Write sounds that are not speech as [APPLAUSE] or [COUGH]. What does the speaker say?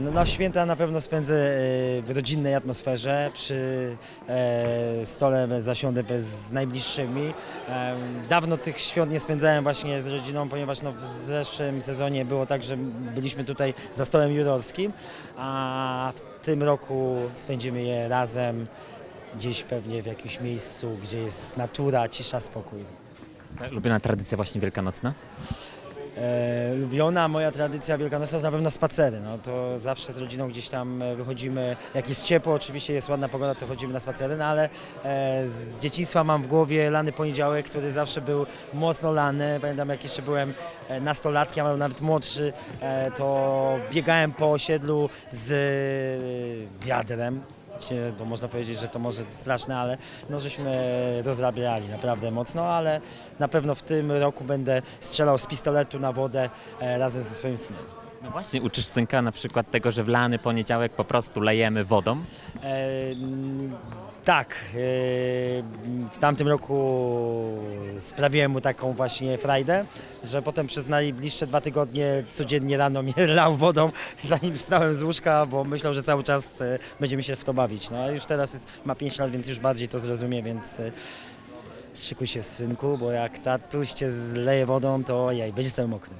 No, na święta na pewno spędzę e, w rodzinnej atmosferze, przy e, stole zasiądę z najbliższymi. Dawno tych świąt nie spędzałem właśnie z rodziną, ponieważ no, w zeszłym sezonie było tak, że byliśmy tutaj za stołem jurorskim, a w tym roku spędzimy je razem gdzieś pewnie w jakimś miejscu, gdzie jest natura, cisza, spokój. Lubiona tradycja właśnie wielkanocna? E, lubiona moja tradycja wielkanocna to na pewno spacery. No, to zawsze z rodziną gdzieś tam e, wychodzimy, jak jest ciepło, oczywiście jest ładna pogoda, to chodzimy na spacery, no, ale e, z dzieciństwa mam w głowie lany poniedziałek, który zawsze był mocno lany. Pamiętam jak jeszcze byłem e, nastolatkiem, albo nawet młodszy, e, to biegałem po osiedlu z wiadrem. To można powiedzieć, że to może straszne, ale no żeśmy rozrabiali naprawdę mocno, ale na pewno w tym roku będę strzelał z pistoletu na wodę e, razem ze swoim synem. No właśnie, uczysz synka na przykład tego, że w lany poniedziałek po prostu lejemy wodą. E, mm, tak, e, w tamtym roku sprawiłem mu taką właśnie frajdę, że potem przez najbliższe dwa tygodnie codziennie rano mnie [LAUGHS] lał wodą, zanim wstałem z łóżka, bo myślał, że cały czas e, będziemy się w to bawić. No a już teraz jest, ma 5 lat, więc już bardziej to zrozumie, więc e, szykuj się synku, bo jak tatuś cię zleje wodą, to jej, będziesz cały mokry.